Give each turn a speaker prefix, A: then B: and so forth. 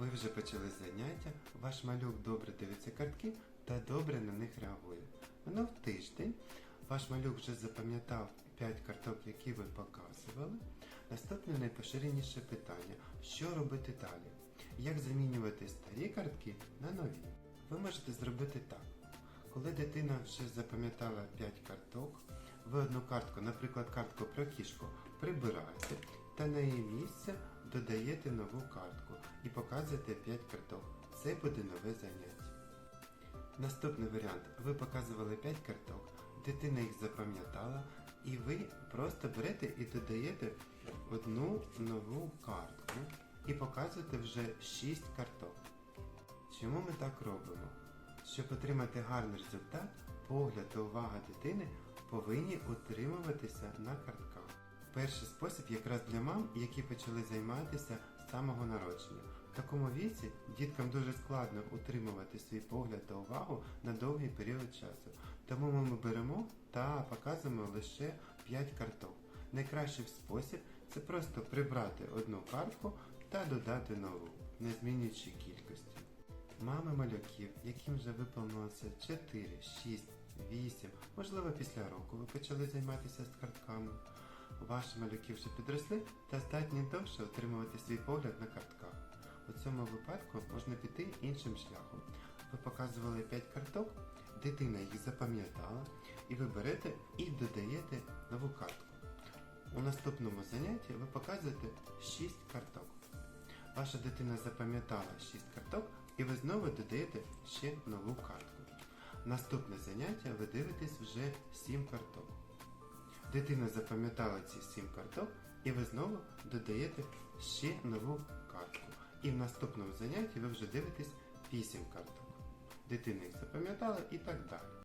A: Ви вже почали заняття, ваш малюк добре дивиться картки та добре на них реагує. Минув тиждень, ваш малюк вже запам'ятав 5 карток, які ви показували. Наступне найпоширеніше питання: що робити далі? Як замінювати старі картки на нові? Ви можете зробити так. Коли дитина вже запам'ятала 5 карток, ви одну картку, наприклад, картку про кішку, прибираєте та на її місце додаєте нову картку і показуєте 5 карток. Це буде нове заняття. Наступний варіант. Ви показували 5 карток, дитина їх запам'ятала, і ви просто берете і додаєте одну нову картку і показуєте вже 6 карток. Чому ми так робимо? Щоб отримати гарний результат, погляд та увага дитини повинні утримуватися на картках. Перший спосіб якраз для мам, які почали займатися з самого народження. В такому віці діткам дуже складно утримувати свій погляд та увагу на довгий період часу. Тому ми беремо та показуємо лише 5 карток. Найкращий спосіб це просто прибрати одну картку та додати нову, не змінюючи кількості. Мами малюків, яким вже виповнилося 4, 6, 8, можливо після року ви почали займатися з картками. Ваші малюки вже підросли та здатні довше отримувати свій погляд на картках. У цьому випадку можна піти іншим шляхом. Ви показували 5 карток, дитина їх запам'ятала, і ви берете і додаєте нову картку. У наступному занятті ви показуєте 6 карток. Ваша дитина запам'ятала 6 карток і ви знову додаєте ще нову картку. Наступне заняття ви дивитесь вже 7 карток. Дитина запам'ятала ці 7 карток і ви знову додаєте ще нову картку. І в наступному занятті ви вже дивитесь 8 карток. Дитина їх запам'ятала і так далі.